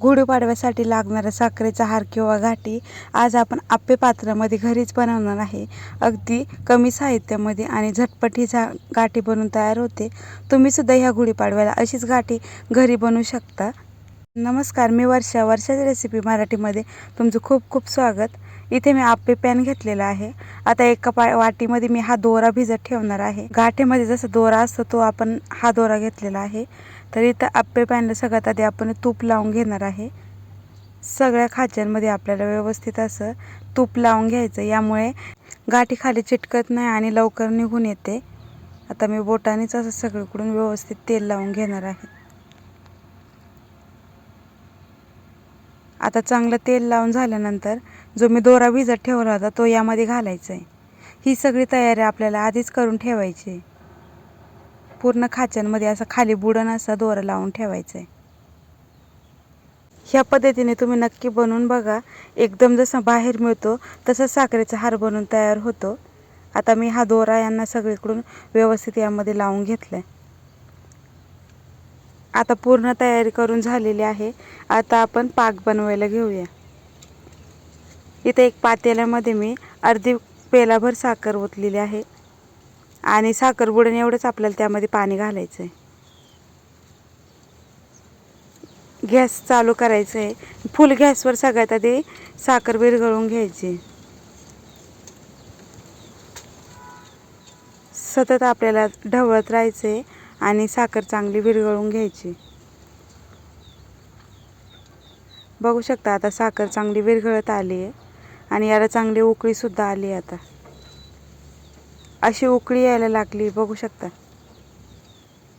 गुढीपाडव्यासाठी लागणारा साखरेचा हार किंवा घाटी आज आपण आप्पे पात्रामध्ये घरीच बनवणार आहे. अगदी कमी साहित्यामध्ये आणि झटपट ही झा गाठी बनवून तयार होते. तुम्हीसुद्धा ह्या गुढीपाडव्याला अशीच गाठी घरी बनवू शकता. नमस्कार मी वर्षा. वर्षाची रेसिपी मराठीमध्ये तुमचं खूप खूप स्वागत. इथे मी आप्पे पॅन घेतलेला आहे. आता एका पा वाटीमध्ये मी हा दोरा भिजत ठेवणार आहे. गाठीमध्ये जसा दोरा असतो तो आपण हा दोरा घेतलेला आहे. तर इथं आप्पे पॅनला सगळ्यात आधी आपण तूप लावून घेणार आहे. सगळ्या खाच्यांमध्ये आपल्याला व्यवस्थित असं तूप लावून घ्यायचं. यामुळे गाठी खाली चिटकत नाही आणि लवकर निघून येते. आता मी बोटानेच असं सगळीकडून व्यवस्थित तेल लावून घेणार आहे. आता चांगलं तेल लावून झाल्यानंतर जो मी दोरा भिजत ठेवला होता तो यामध्ये घालायचा आहे ही सगळी तयारी आपल्याला आधीच करून ठेवायची. आहे पूर्ण खाच्यांमध्ये असं खाली बुडण असा दोरा लावून ठेवायचा आहे ह्या पद्धतीने तुम्ही नक्की बनवून बघा. एकदम जसं बाहेर मिळतो तसा साखरेचा हार बनवून तयार होतो. आता मी हा दोरा यांना सगळीकडून व्यवस्थित यामध्ये लावून घेतला आहे आता पूर्ण तयारी करून झालेली आहे. आता आपण पाक बनवायला घेऊया. इथे एक पातेल्यामध्ये मी अर्धी पेलाभर साखर ओतलेली आहे. आणि साखर बुडण एवढंच आपल्याला त्यामध्ये पाणी घालायचं आहे गॅस चालू करायचं आहे फुल गॅसवर सगळ्यात आधी साखर विरघळून घ्यायची. सतत आपल्याला ढवळत राहायचं आहे आणि साखर चांगली विरघळून घ्यायची. बघू शकता आता साखर चांगली विरघळत आली आहे आणि याला चांगली उकळीसुद्धा आली आहे आता. अशी उकळी यायला लागली बघू शकता.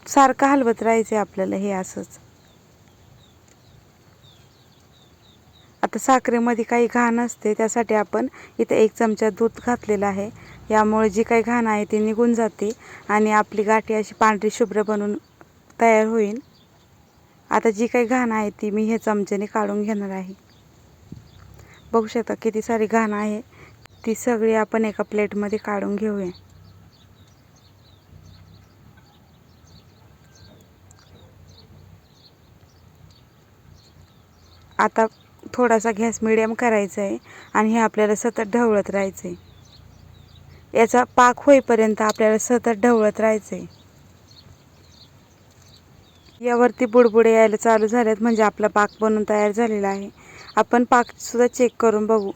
सारखं हलवत राहायचं आहे आपल्याला हे असंच. आता साखरेमध्ये काही घाण असते त्यासाठी आपण इथं एक चमचा दूध घातलेलं आहे. यामुळे जी काही घाण आहे ती निघून जाते आणि आपली गाठी अशी पांढरी शुभ्र बनून तयार होईल. आता जी काही घाण आहे ती मी हे चमच्याने काढून घेणार आहे. बघू शकता किती सारी घाण आहे. ती सगळी आपण एका प्लेटमध्ये काढून घेऊया. आता थोडासा गॅस मिडियम करायचा आहे आणि हे आपल्याला सतत ढवळत राहायचं आहे याचा पाक होईपर्यंत आपल्याला सतत ढवळत राहायचं आहे यावरती बुडबुडे यायला चालू झालेत म्हणजे आपला पाक बनून तयार झालेला आहे. आपण पाकसुद्धा चेक करून बघू.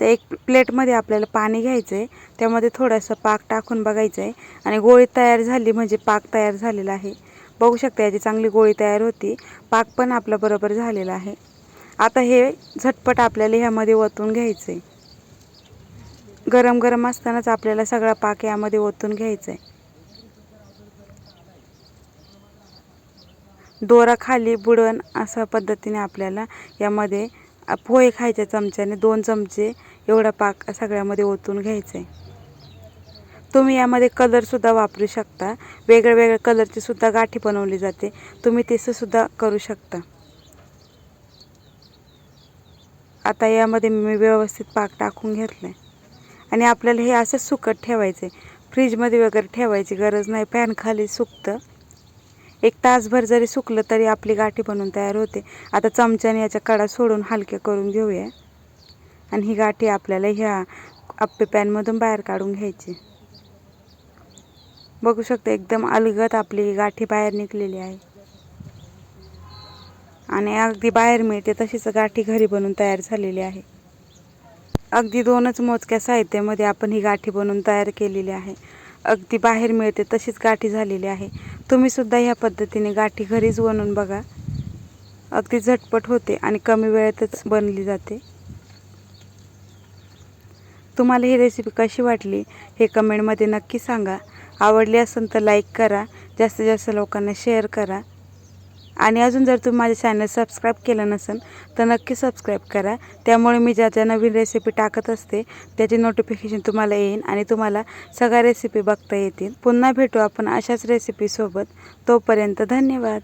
तर एक प्लेटमध्ये आपल्याला पाणी घ्यायचं आहे त्यामध्ये थोडंसं पाक टाकून बघायचं आहे आणि गोळी तयार झाली म्हणजे पाक तयार झालेला आहे. बघू शकता याची चांगली गोळी तयार होती. पाक पण आपलं बरोबर झालेला आहे. आता हे झटपट आपल्याला ह्यामध्ये ओतून घ्यायचं आहे गरम गरम असतानाच आपल्याला सगळा पाक यामध्ये ओतून घ्यायचा आहे दोरा खाली बुडण अशा पद्धतीने आपल्याला यामध्ये पोहे खायच्या चमच्याने दोन चमचे एवढा पाक सगळ्यामध्ये ओतून घ्यायचा आहे तुम्ही यामध्ये कलरसुद्धा वापरू शकता. वेगळ्या वेगळ्या कलरची सुद्धा गाठी बनवली जाते. तुम्ही तसंसुद्धा करू शकता. आता यामध्ये मी व्यवस्थित पाक टाकून घेतलं आहे आणि आपल्याला हे असं सुकत ठेवायचं आहे फ्रीजमध्ये वगैरे ठेवायची गरज नाही. पॅन खाली सुकतं. एक तासभर जरी सुकलं तरी आपली गाठी बनवून तयार होते. आता चमच्याने याच्या कडा सोडून हलक्या करून घेऊया. आणि ही गाठी आपल्याला ह्या आप्पे पॅनमधून बाहेर काढून घ्यायची. बघू शकता एकदम अलगत आपली गाठी बाहेर निघलेली आहे. आणि अगदी बाहेर मिळते तशीच गाठी घरी बनवून तयार झालेली आहे. अगदी दोनच मोजक्या साहित्यामध्ये आपण ही गाठी बनवून तयार केलेली आहे. अगदी बाहेर मिळते तशीच गाठी झालेली आहे. तुम्हीसुद्धा ह्या पद्धतीने गाठी घरीच बनवून बघा. अगदी झटपट होते आणि कमी वेळेतच बनली जाते. तुम्हाला ही रेसिपी कशी वाटली हे कमेंटमध्ये नक्की सांगा. आवडली असेल तर लाईक करा. जास्तीत जास्त लोकांना शेअर करा. आणि अजून जर तुम्ही माझे चॅनल सबस्क्राईब केलं नसेल तर नक्की सबस्क्राईब करा. त्यामुळे मी ज्या ज्या नवीन रेसिपी टाकत असते त्याची नोटिफिकेशन तुम्हाला येईन आणि तुम्हाला सगळ्या रेसिपी बघता येतील. पुन्हा भेटू आपण अशाच रेसिपीसोबत तोपर्यंत धन्यवाद.